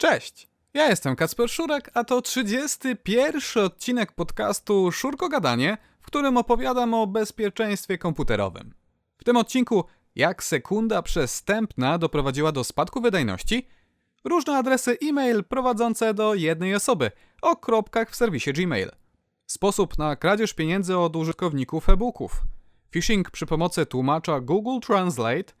Cześć! Ja jestem Kacper Szurek, a to 31 odcinek podcastu Szurko Gadanie, w którym opowiadam o bezpieczeństwie komputerowym. W tym odcinku jak sekunda przestępna doprowadziła do spadku wydajności, różne adresy e-mail prowadzące do jednej osoby o kropkach w serwisie Gmail, sposób na kradzież pieniędzy od użytkowników e-booków, phishing przy pomocy tłumacza Google Translate,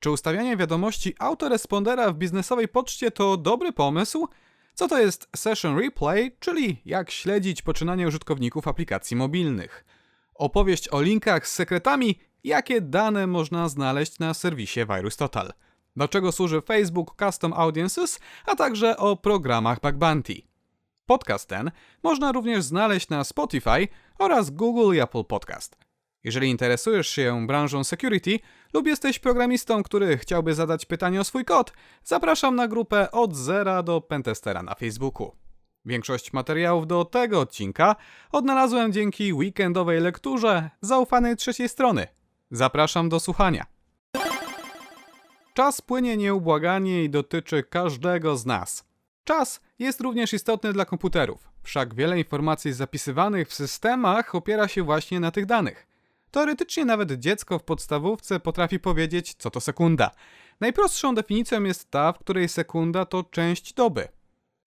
czy ustawianie wiadomości autorespondera w biznesowej poczcie to dobry pomysł? Co to jest Session Replay, czyli jak śledzić poczynanie użytkowników aplikacji mobilnych? Opowieść o linkach z sekretami, jakie dane można znaleźć na serwisie VirusTotal. Do czego służy Facebook Custom Audiences, a także o programach Bug Bounty. Podcast ten można również znaleźć na Spotify oraz Google i Apple Podcast. Jeżeli interesujesz się branżą security lub jesteś programistą, który chciałby zadać pytanie o swój kod, zapraszam na grupę od zera do pentestera na Facebooku. Większość materiałów do tego odcinka odnalazłem dzięki weekendowej lekturze zaufanej trzeciej strony. Zapraszam do słuchania. Czas płynie nieubłaganie i dotyczy każdego z nas. Czas jest również istotny dla komputerów, wszak wiele informacji zapisywanych w systemach opiera się właśnie na tych danych. Teoretycznie nawet dziecko w podstawówce potrafi powiedzieć, co to sekunda. Najprostszą definicją jest ta, w której sekunda to część doby.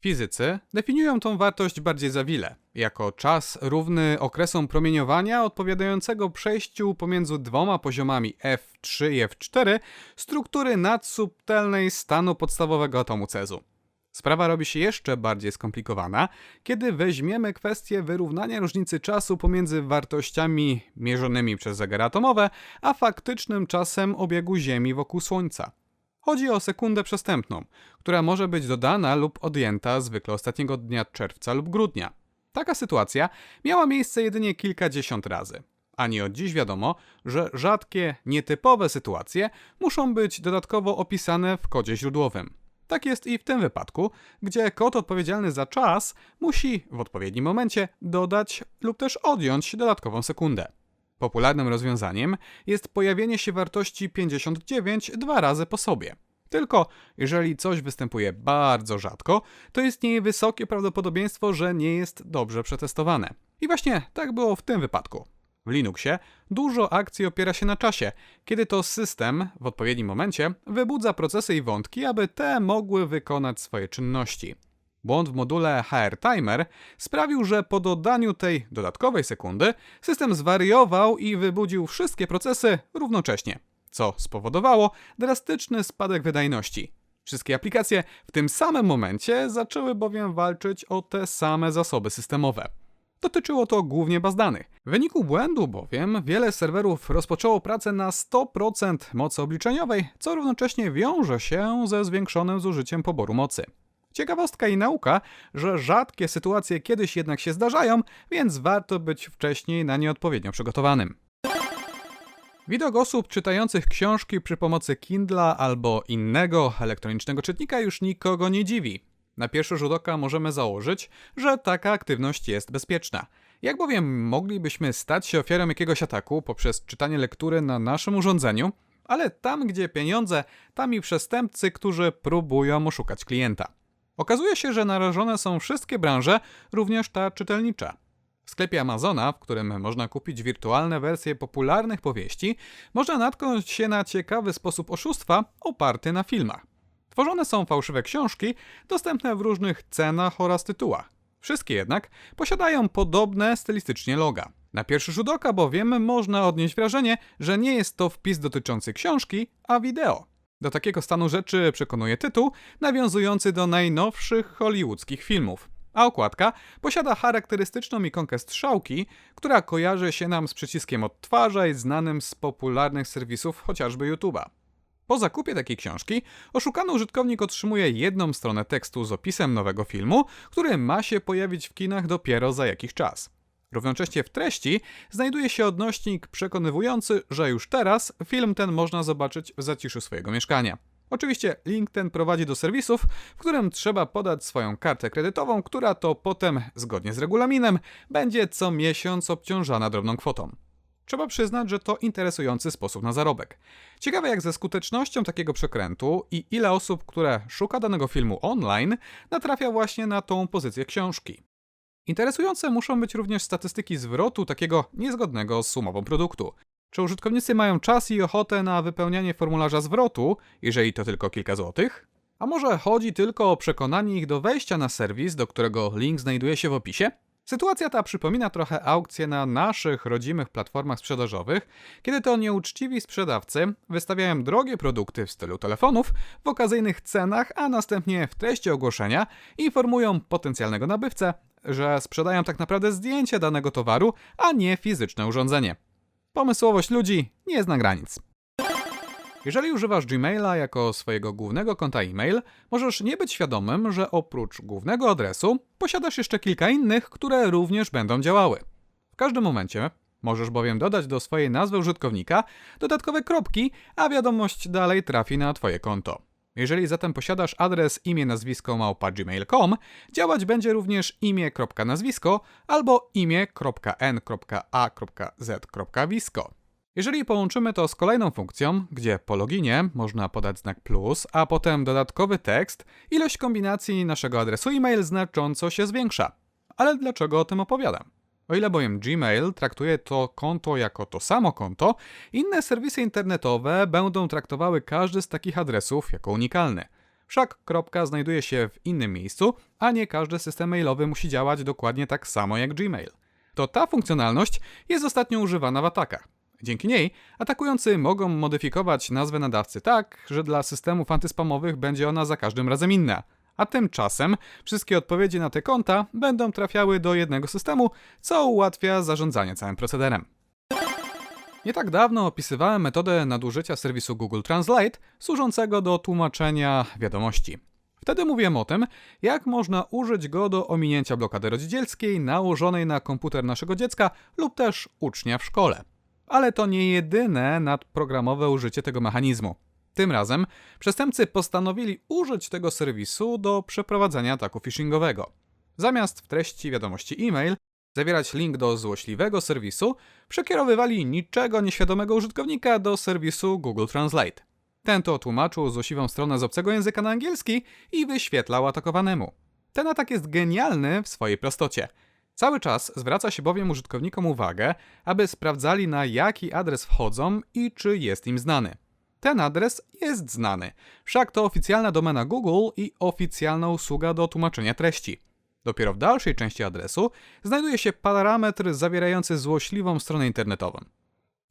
Fizycy definiują tą wartość bardziej zawile, jako czas równy okresom promieniowania odpowiadającego przejściu pomiędzy dwoma poziomami F3 i F4 struktury nadsubtelnej stanu podstawowego atomu cezu. Sprawa robi się jeszcze bardziej skomplikowana, kiedy weźmiemy kwestię wyrównania różnicy czasu pomiędzy wartościami mierzonymi przez zegary atomowe, a faktycznym czasem obiegu Ziemi wokół Słońca. Chodzi o sekundę przestępną, która może być dodana lub odjęta zwykle ostatniego dnia czerwca lub grudnia. Taka sytuacja miała miejsce jedynie kilkadziesiąt razy. A nie od dziś wiadomo, że rzadkie, nietypowe sytuacje muszą być dodatkowo opisane w kodzie źródłowym. Tak jest i w tym wypadku, gdzie kod odpowiedzialny za czas musi w odpowiednim momencie dodać lub też odjąć dodatkową sekundę. Popularnym rozwiązaniem jest pojawienie się wartości 59 dwa razy po sobie. Tylko jeżeli coś występuje bardzo rzadko, to istnieje wysokie prawdopodobieństwo, że nie jest dobrze przetestowane. I właśnie tak było w tym wypadku. W Linuxie dużo akcji opiera się na czasie, kiedy to system w odpowiednim momencie wybudza procesy i wątki, aby te mogły wykonać swoje czynności. Błąd w module HR Timer sprawił, że po dodaniu tej dodatkowej sekundy system zwariował i wybudził wszystkie procesy równocześnie, co spowodowało drastyczny spadek wydajności. Wszystkie aplikacje w tym samym momencie zaczęły bowiem walczyć o te same zasoby systemowe. Dotyczyło to głównie baz danych. W wyniku błędu bowiem wiele serwerów rozpoczęło pracę na 100% mocy obliczeniowej, co równocześnie wiąże się ze zwiększonym zużyciem poboru mocy. Ciekawostka i nauka, że rzadkie sytuacje kiedyś jednak się zdarzają, więc warto być wcześniej na nie odpowiednio przygotowanym. Widok osób czytających książki przy pomocy Kindla albo innego elektronicznego czytnika już nikogo nie dziwi. Na pierwszy rzut oka możemy założyć, że taka aktywność jest bezpieczna. Jak bowiem moglibyśmy stać się ofiarą jakiegoś ataku poprzez czytanie lektury na naszym urządzeniu, ale tam gdzie pieniądze, tam i przestępcy, którzy próbują oszukać klienta. Okazuje się, że narażone są wszystkie branże, również ta czytelnicza. W sklepie Amazona, w którym można kupić wirtualne wersje popularnych powieści, można natknąć się na ciekawy sposób oszustwa oparty na filmach. Tworzone są fałszywe książki, dostępne w różnych cenach oraz tytułach. Wszystkie jednak posiadają podobne stylistycznie loga. Na pierwszy rzut oka bowiem można odnieść wrażenie, że nie jest to wpis dotyczący książki, a wideo. Do takiego stanu rzeczy przekonuje tytuł, nawiązujący do najnowszych hollywoodzkich filmów. A okładka posiada charakterystyczną ikonkę strzałki, która kojarzy się nam z przyciskiem odtwarzaj znanym z popularnych serwisów chociażby YouTube'a. Po zakupie takiej książki oszukany użytkownik otrzymuje jedną stronę tekstu z opisem nowego filmu, który ma się pojawić w kinach dopiero za jakiś czas. Równocześnie w treści znajduje się odnośnik przekonywujący, że już teraz film ten można zobaczyć w zaciszu swojego mieszkania. Oczywiście link ten prowadzi do serwisów, w którym trzeba podać swoją kartę kredytową, która to potem, zgodnie z regulaminem, będzie co miesiąc obciążana drobną kwotą. Trzeba przyznać, że to interesujący sposób na zarobek. Ciekawe jak ze skutecznością takiego przekrętu i ile osób, które szuka danego filmu online, natrafia właśnie na tą pozycję książki. Interesujące muszą być również statystyki zwrotu takiego niezgodnego z sumową produktu. Czy użytkownicy mają czas i ochotę na wypełnianie formularza zwrotu, jeżeli to tylko kilka złotych? A może chodzi tylko o przekonanie ich do wejścia na serwis, do którego link znajduje się w opisie? Sytuacja ta przypomina trochę aukcje na naszych rodzimych platformach sprzedażowych, kiedy to nieuczciwi sprzedawcy wystawiają drogie produkty w stylu telefonów w okazyjnych cenach, a następnie w treści ogłoszenia informują potencjalnego nabywcę, że sprzedają tak naprawdę zdjęcie danego towaru, a nie fizyczne urządzenie. Pomysłowość ludzi nie zna granic. Jeżeli używasz Gmaila jako swojego głównego konta e-mail, możesz nie być świadomym, że oprócz głównego adresu posiadasz jeszcze kilka innych, które również będą działały. W każdym momencie możesz bowiem dodać do swojej nazwy użytkownika dodatkowe kropki, a wiadomość dalej trafi na Twoje konto. Jeżeli zatem posiadasz adres imię nazwisko małpa.gmail.com, działać będzie również imię.nazwisko albo imię.n.a.z.wisko. Jeżeli połączymy to z kolejną funkcją, gdzie po loginie można podać znak plus, a potem dodatkowy tekst, ilość kombinacji naszego adresu e-mail znacząco się zwiększa. Ale dlaczego o tym opowiadam? O ile bowiem Gmail traktuje to konto jako to samo konto, inne serwisy internetowe będą traktowały każdy z takich adresów jako unikalny. Wszak kropka znajduje się w innym miejscu, a nie każdy system mailowy musi działać dokładnie tak samo jak Gmail. To ta funkcjonalność jest ostatnio używana w atakach. Dzięki niej atakujący mogą modyfikować nazwę nadawcy tak, że dla systemów antyspamowych będzie ona za każdym razem inna. A tymczasem wszystkie odpowiedzi na te konta będą trafiały do jednego systemu, co ułatwia zarządzanie całym procederem. Nie tak dawno opisywałem metodę nadużycia serwisu Google Translate służącego do tłumaczenia wiadomości. Wtedy mówiłem o tym, jak można użyć go do ominięcia blokady rodzicielskiej nałożonej na komputer naszego dziecka lub też ucznia w szkole ale to nie jedyne nadprogramowe użycie tego mechanizmu. Tym razem przestępcy postanowili użyć tego serwisu do przeprowadzenia ataku phishingowego. Zamiast w treści wiadomości e-mail zawierać link do złośliwego serwisu, przekierowywali niczego nieświadomego użytkownika do serwisu Google Translate. Ten to tłumaczył złośliwą stronę z obcego języka na angielski i wyświetlał atakowanemu. Ten atak jest genialny w swojej prostocie – Cały czas zwraca się bowiem użytkownikom uwagę, aby sprawdzali na jaki adres wchodzą i czy jest im znany. Ten adres jest znany, wszak to oficjalna domena Google i oficjalna usługa do tłumaczenia treści. Dopiero w dalszej części adresu znajduje się parametr zawierający złośliwą stronę internetową.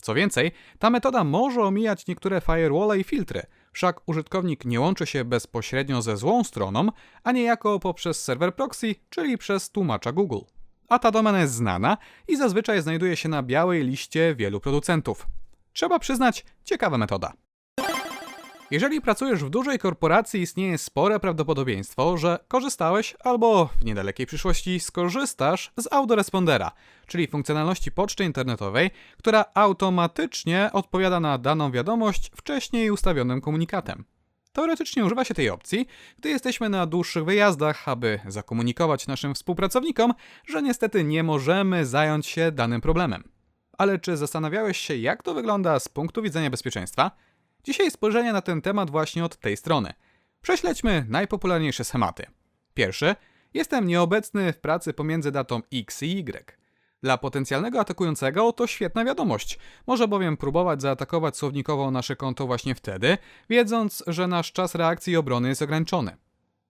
Co więcej, ta metoda może omijać niektóre firewall i filtry, wszak użytkownik nie łączy się bezpośrednio ze złą stroną, a niejako poprzez serwer proxy, czyli przez tłumacza Google a ta domena jest znana i zazwyczaj znajduje się na białej liście wielu producentów. Trzeba przyznać, ciekawa metoda. Jeżeli pracujesz w dużej korporacji, istnieje spore prawdopodobieństwo, że korzystałeś albo w niedalekiej przyszłości skorzystasz z autorespondera, czyli funkcjonalności poczty internetowej, która automatycznie odpowiada na daną wiadomość wcześniej ustawionym komunikatem. Teoretycznie używa się tej opcji, gdy jesteśmy na dłuższych wyjazdach, aby zakomunikować naszym współpracownikom, że niestety nie możemy zająć się danym problemem. Ale czy zastanawiałeś się, jak to wygląda z punktu widzenia bezpieczeństwa? Dzisiaj spojrzenie na ten temat właśnie od tej strony. Prześledźmy najpopularniejsze schematy. Pierwszy. Jestem nieobecny w pracy pomiędzy datą X i Y. Dla potencjalnego atakującego to świetna wiadomość. Może bowiem próbować zaatakować słownikowo nasze konto właśnie wtedy, wiedząc, że nasz czas reakcji i obrony jest ograniczony.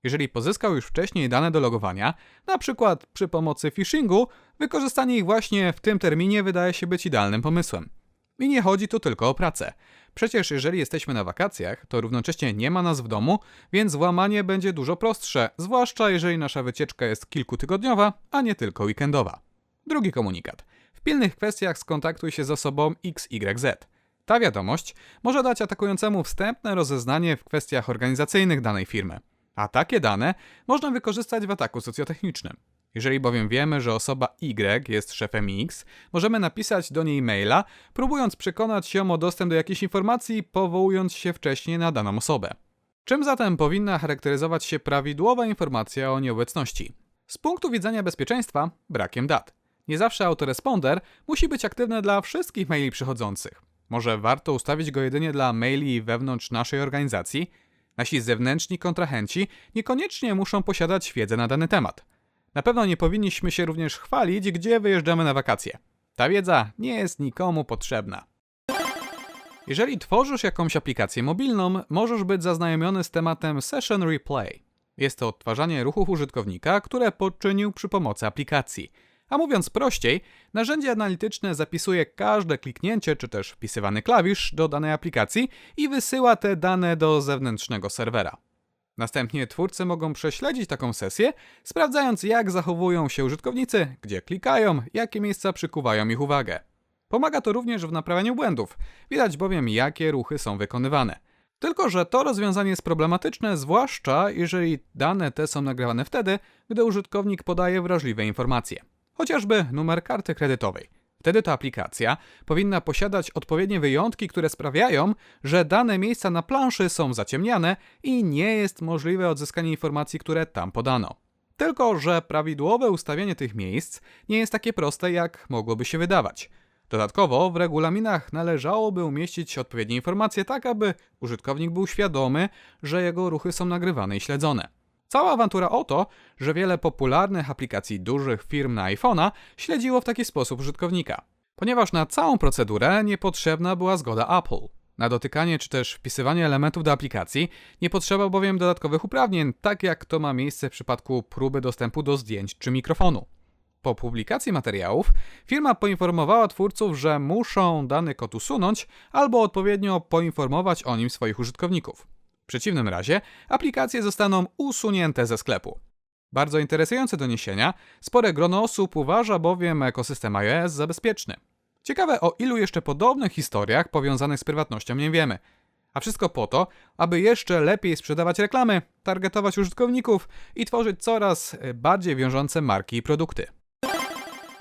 Jeżeli pozyskał już wcześniej dane do logowania, na przykład przy pomocy phishingu, wykorzystanie ich właśnie w tym terminie wydaje się być idealnym pomysłem. I nie chodzi tu tylko o pracę. Przecież jeżeli jesteśmy na wakacjach, to równocześnie nie ma nas w domu, więc włamanie będzie dużo prostsze, zwłaszcza jeżeli nasza wycieczka jest kilkutygodniowa, a nie tylko weekendowa. Drugi komunikat. W pilnych kwestiach skontaktuj się z osobą XYZ. Ta wiadomość może dać atakującemu wstępne rozeznanie w kwestiach organizacyjnych danej firmy, a takie dane można wykorzystać w ataku socjotechnicznym. Jeżeli bowiem wiemy, że osoba Y jest szefem X, możemy napisać do niej maila, próbując przekonać ją o dostęp do jakiejś informacji, powołując się wcześniej na daną osobę. Czym zatem powinna charakteryzować się prawidłowa informacja o nieobecności? Z punktu widzenia bezpieczeństwa, brakiem dat. Nie zawsze autoresponder musi być aktywny dla wszystkich maili przychodzących. Może warto ustawić go jedynie dla maili wewnątrz naszej organizacji. Nasi zewnętrzni kontrahenci niekoniecznie muszą posiadać wiedzę na dany temat. Na pewno nie powinniśmy się również chwalić, gdzie wyjeżdżamy na wakacje. Ta wiedza nie jest nikomu potrzebna. Jeżeli tworzysz jakąś aplikację mobilną, możesz być zaznajomiony z tematem Session Replay. Jest to odtwarzanie ruchów użytkownika, które poczynił przy pomocy aplikacji. A mówiąc prościej, narzędzie analityczne zapisuje każde kliknięcie czy też wpisywany klawisz do danej aplikacji i wysyła te dane do zewnętrznego serwera. Następnie twórcy mogą prześledzić taką sesję, sprawdzając jak zachowują się użytkownicy, gdzie klikają, jakie miejsca przykuwają ich uwagę. Pomaga to również w naprawianiu błędów, widać bowiem jakie ruchy są wykonywane. Tylko, że to rozwiązanie jest problematyczne, zwłaszcza jeżeli dane te są nagrywane wtedy, gdy użytkownik podaje wrażliwe informacje. Chociażby numer karty kredytowej. Wtedy ta aplikacja powinna posiadać odpowiednie wyjątki, które sprawiają, że dane miejsca na planszy są zaciemniane i nie jest możliwe odzyskanie informacji, które tam podano. Tylko, że prawidłowe ustawienie tych miejsc nie jest takie proste, jak mogłoby się wydawać. Dodatkowo w regulaminach należałoby umieścić odpowiednie informacje tak, aby użytkownik był świadomy, że jego ruchy są nagrywane i śledzone. Cała awantura o to, że wiele popularnych aplikacji dużych firm na iPhone'a śledziło w taki sposób użytkownika. Ponieważ na całą procedurę niepotrzebna była zgoda Apple. Na dotykanie czy też wpisywanie elementów do aplikacji nie potrzeba bowiem dodatkowych uprawnień, tak jak to ma miejsce w przypadku próby dostępu do zdjęć czy mikrofonu. Po publikacji materiałów firma poinformowała twórców, że muszą dany kod usunąć albo odpowiednio poinformować o nim swoich użytkowników. Przeciwnym razie aplikacje zostaną usunięte ze sklepu. Bardzo interesujące doniesienia, spore grono osób uważa bowiem ekosystem iOS za bezpieczny. Ciekawe o ilu jeszcze podobnych historiach powiązanych z prywatnością nie wiemy. A wszystko po to, aby jeszcze lepiej sprzedawać reklamy, targetować użytkowników i tworzyć coraz bardziej wiążące marki i produkty.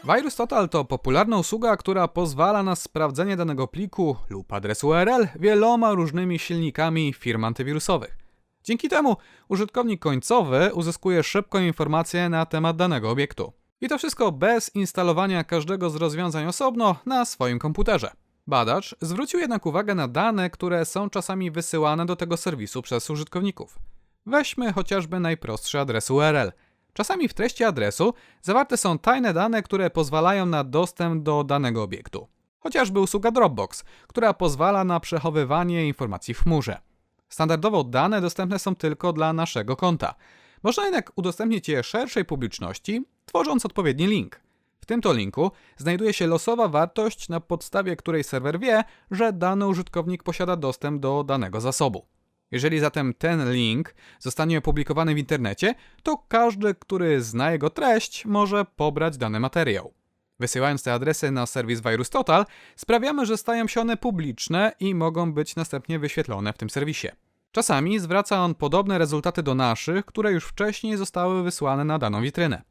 Virus Total to popularna usługa, która pozwala na sprawdzenie danego pliku lub adresu URL wieloma różnymi silnikami firm antywirusowych. Dzięki temu użytkownik końcowy uzyskuje szybką informację na temat danego obiektu. I to wszystko bez instalowania każdego z rozwiązań osobno na swoim komputerze. Badacz zwrócił jednak uwagę na dane, które są czasami wysyłane do tego serwisu przez użytkowników. Weźmy chociażby najprostszy adres URL – Czasami w treści adresu zawarte są tajne dane, które pozwalają na dostęp do danego obiektu. Chociażby usługa Dropbox, która pozwala na przechowywanie informacji w chmurze. Standardowo dane dostępne są tylko dla naszego konta. Można jednak udostępnić je szerszej publiczności, tworząc odpowiedni link. W tym to linku znajduje się losowa wartość, na podstawie której serwer wie, że dany użytkownik posiada dostęp do danego zasobu. Jeżeli zatem ten link zostanie opublikowany w internecie, to każdy, który zna jego treść, może pobrać dany materiał. Wysyłając te adresy na serwis VirusTotal, sprawiamy, że stają się one publiczne i mogą być następnie wyświetlone w tym serwisie. Czasami zwraca on podobne rezultaty do naszych, które już wcześniej zostały wysłane na daną witrynę.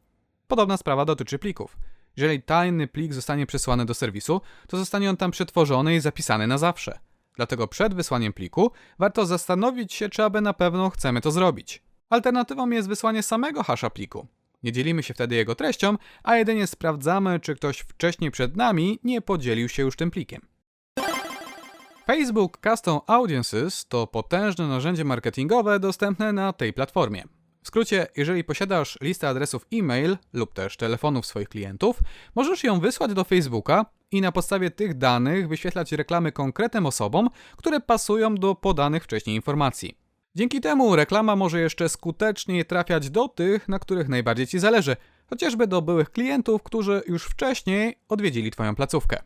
Podobna sprawa dotyczy plików. Jeżeli tajny plik zostanie przesłany do serwisu, to zostanie on tam przetworzony i zapisany na zawsze. Dlatego przed wysłaniem pliku warto zastanowić się, czy aby na pewno chcemy to zrobić. Alternatywą jest wysłanie samego hasza pliku. Nie dzielimy się wtedy jego treścią, a jedynie sprawdzamy, czy ktoś wcześniej przed nami nie podzielił się już tym plikiem. Facebook Custom Audiences to potężne narzędzie marketingowe dostępne na tej platformie. W skrócie, jeżeli posiadasz listę adresów e-mail lub też telefonów swoich klientów, możesz ją wysłać do Facebooka i na podstawie tych danych wyświetlać reklamy konkretnym osobom, które pasują do podanych wcześniej informacji. Dzięki temu reklama może jeszcze skuteczniej trafiać do tych, na których najbardziej Ci zależy, chociażby do byłych klientów, którzy już wcześniej odwiedzili Twoją placówkę.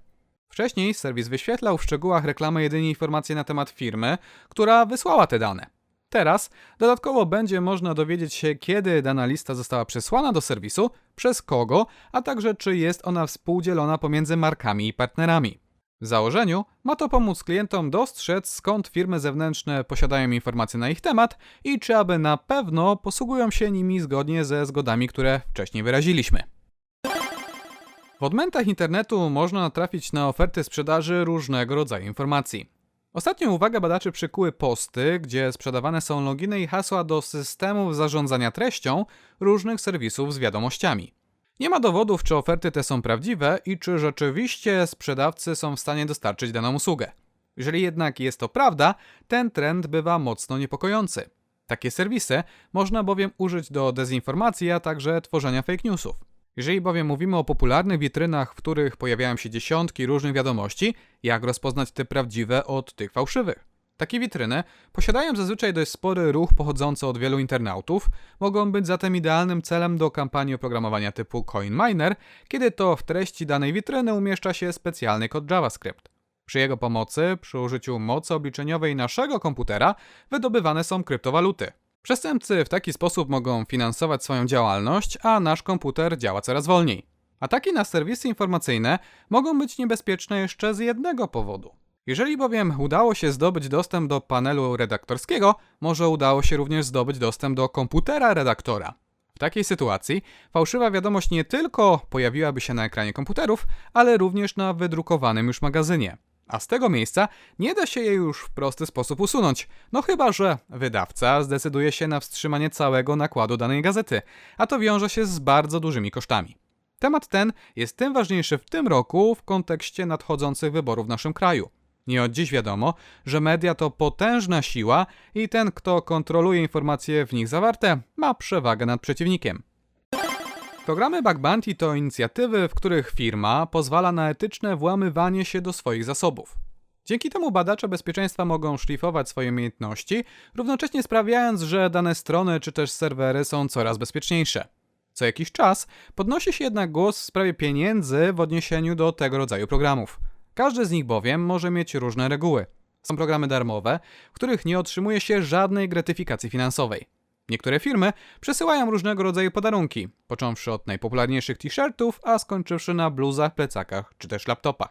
Wcześniej serwis wyświetlał w szczegółach reklamy jedynie informacje na temat firmy, która wysłała te dane. Teraz dodatkowo będzie można dowiedzieć się, kiedy dana lista została przesłana do serwisu, przez kogo, a także czy jest ona współdzielona pomiędzy markami i partnerami. W założeniu ma to pomóc klientom dostrzec, skąd firmy zewnętrzne posiadają informacje na ich temat i czy aby na pewno posługują się nimi zgodnie ze zgodami, które wcześniej wyraziliśmy. W odmętach internetu można natrafić na oferty sprzedaży różnego rodzaju informacji. Ostatnią uwagę badaczy przykuły posty, gdzie sprzedawane są loginy i hasła do systemów zarządzania treścią różnych serwisów z wiadomościami. Nie ma dowodów, czy oferty te są prawdziwe i czy rzeczywiście sprzedawcy są w stanie dostarczyć daną usługę. Jeżeli jednak jest to prawda, ten trend bywa mocno niepokojący. Takie serwisy można bowiem użyć do dezinformacji, a także tworzenia fake newsów. Jeżeli bowiem mówimy o popularnych witrynach, w których pojawiają się dziesiątki różnych wiadomości, jak rozpoznać te prawdziwe od tych fałszywych? Takie witryny posiadają zazwyczaj dość spory ruch pochodzący od wielu internautów, mogą być zatem idealnym celem do kampanii oprogramowania typu CoinMiner, kiedy to w treści danej witryny umieszcza się specjalny kod JavaScript. Przy jego pomocy, przy użyciu mocy obliczeniowej naszego komputera, wydobywane są kryptowaluty. Przestępcy w taki sposób mogą finansować swoją działalność, a nasz komputer działa coraz wolniej. Ataki na serwisy informacyjne mogą być niebezpieczne jeszcze z jednego powodu. Jeżeli bowiem udało się zdobyć dostęp do panelu redaktorskiego, może udało się również zdobyć dostęp do komputera redaktora. W takiej sytuacji fałszywa wiadomość nie tylko pojawiłaby się na ekranie komputerów, ale również na wydrukowanym już magazynie. A z tego miejsca nie da się jej już w prosty sposób usunąć, no chyba że wydawca zdecyduje się na wstrzymanie całego nakładu danej gazety, a to wiąże się z bardzo dużymi kosztami. Temat ten jest tym ważniejszy w tym roku w kontekście nadchodzących wyborów w naszym kraju. Nie od dziś wiadomo, że media to potężna siła i ten, kto kontroluje informacje w nich zawarte, ma przewagę nad przeciwnikiem. Programy Bug Bounty to inicjatywy, w których firma pozwala na etyczne włamywanie się do swoich zasobów. Dzięki temu badacze bezpieczeństwa mogą szlifować swoje umiejętności, równocześnie sprawiając, że dane strony czy też serwery są coraz bezpieczniejsze. Co jakiś czas podnosi się jednak głos w sprawie pieniędzy w odniesieniu do tego rodzaju programów. Każdy z nich bowiem może mieć różne reguły. Są programy darmowe, w których nie otrzymuje się żadnej gratyfikacji finansowej. Niektóre firmy przesyłają różnego rodzaju podarunki, począwszy od najpopularniejszych t-shirtów, a skończywszy na bluzach, plecakach czy też laptopach.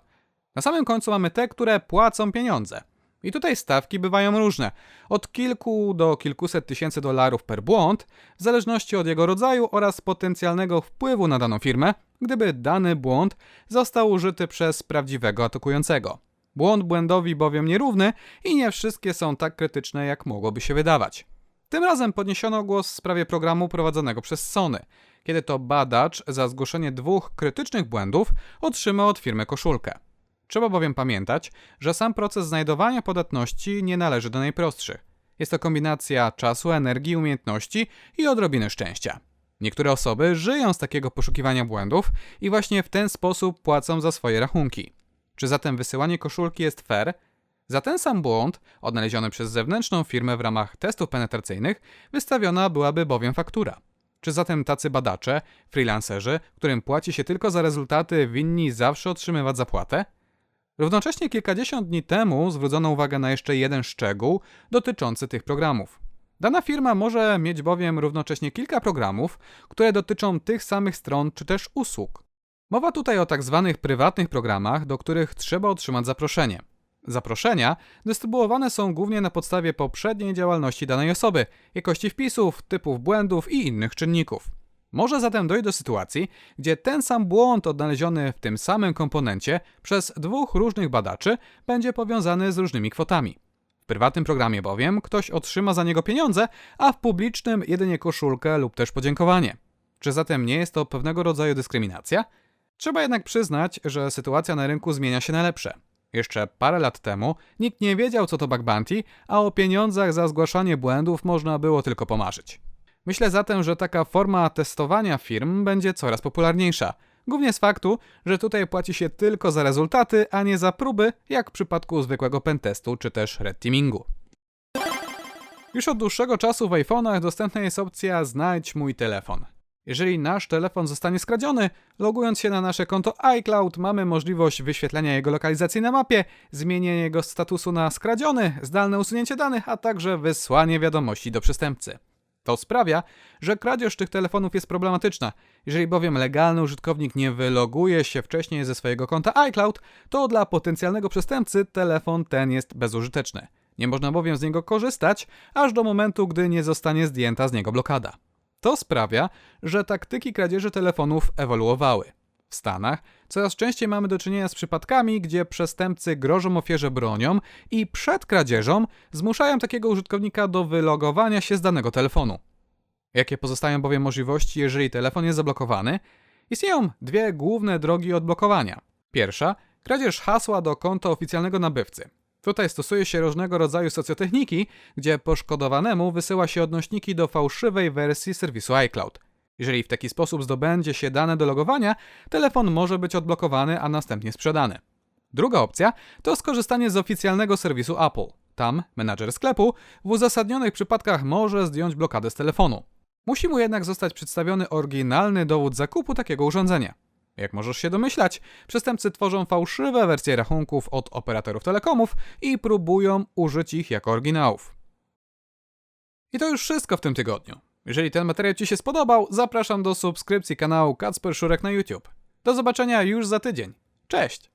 Na samym końcu mamy te, które płacą pieniądze. I tutaj stawki bywają różne, od kilku do kilkuset tysięcy dolarów per błąd, w zależności od jego rodzaju oraz potencjalnego wpływu na daną firmę, gdyby dany błąd został użyty przez prawdziwego atakującego. Błąd błędowi bowiem nierówny i nie wszystkie są tak krytyczne, jak mogłoby się wydawać. Tym razem podniesiono głos w sprawie programu prowadzonego przez Sony, kiedy to badacz za zgłoszenie dwóch krytycznych błędów otrzymał od firmy koszulkę. Trzeba bowiem pamiętać, że sam proces znajdowania podatności nie należy do najprostszych. Jest to kombinacja czasu, energii, umiejętności i odrobiny szczęścia. Niektóre osoby żyją z takiego poszukiwania błędów i właśnie w ten sposób płacą za swoje rachunki. Czy zatem wysyłanie koszulki jest fair? Za ten sam błąd, odnaleziony przez zewnętrzną firmę w ramach testów penetracyjnych, wystawiona byłaby bowiem faktura. Czy zatem tacy badacze, freelancerzy, którym płaci się tylko za rezultaty, winni zawsze otrzymywać zapłatę? Równocześnie kilkadziesiąt dni temu zwrócono uwagę na jeszcze jeden szczegół dotyczący tych programów. Dana firma może mieć bowiem równocześnie kilka programów, które dotyczą tych samych stron czy też usług. Mowa tutaj o tak zwanych prywatnych programach, do których trzeba otrzymać zaproszenie. Zaproszenia dystrybuowane są głównie na podstawie poprzedniej działalności danej osoby, jakości wpisów, typów błędów i innych czynników. Może zatem dojść do sytuacji, gdzie ten sam błąd odnaleziony w tym samym komponencie przez dwóch różnych badaczy będzie powiązany z różnymi kwotami. W prywatnym programie bowiem ktoś otrzyma za niego pieniądze, a w publicznym jedynie koszulkę lub też podziękowanie. Czy zatem nie jest to pewnego rodzaju dyskryminacja? Trzeba jednak przyznać, że sytuacja na rynku zmienia się na lepsze. Jeszcze parę lat temu nikt nie wiedział, co to bug bounty, a o pieniądzach za zgłaszanie błędów można było tylko pomarzyć. Myślę zatem, że taka forma testowania firm będzie coraz popularniejsza. Głównie z faktu, że tutaj płaci się tylko za rezultaty, a nie za próby, jak w przypadku zwykłego pentestu czy też red teamingu. Już od dłuższego czasu w iPhone'ach dostępna jest opcja Znajdź mój telefon. Jeżeli nasz telefon zostanie skradziony, logując się na nasze konto iCloud, mamy możliwość wyświetlenia jego lokalizacji na mapie, zmienienia jego statusu na skradziony, zdalne usunięcie danych, a także wysłanie wiadomości do przestępcy. To sprawia, że kradzież tych telefonów jest problematyczna. Jeżeli bowiem legalny użytkownik nie wyloguje się wcześniej ze swojego konta iCloud, to dla potencjalnego przestępcy telefon ten jest bezużyteczny. Nie można bowiem z niego korzystać, aż do momentu, gdy nie zostanie zdjęta z niego blokada. To sprawia, że taktyki kradzieży telefonów ewoluowały. W Stanach coraz częściej mamy do czynienia z przypadkami, gdzie przestępcy grożą ofierze bronią i przed kradzieżą zmuszają takiego użytkownika do wylogowania się z danego telefonu. Jakie pozostają bowiem możliwości, jeżeli telefon jest zablokowany? Istnieją dwie główne drogi odblokowania. Pierwsza kradzież hasła do konta oficjalnego nabywcy. Tutaj stosuje się różnego rodzaju socjotechniki, gdzie poszkodowanemu wysyła się odnośniki do fałszywej wersji serwisu iCloud. Jeżeli w taki sposób zdobędzie się dane do logowania, telefon może być odblokowany, a następnie sprzedany. Druga opcja to skorzystanie z oficjalnego serwisu Apple. Tam menadżer sklepu w uzasadnionych przypadkach może zdjąć blokadę z telefonu. Musi mu jednak zostać przedstawiony oryginalny dowód zakupu takiego urządzenia. Jak możesz się domyślać, przestępcy tworzą fałszywe wersje rachunków od operatorów telekomów i próbują użyć ich jako oryginałów. I to już wszystko w tym tygodniu. Jeżeli ten materiał Ci się spodobał, zapraszam do subskrypcji kanału Kacper Szurek na YouTube. Do zobaczenia już za tydzień. Cześć!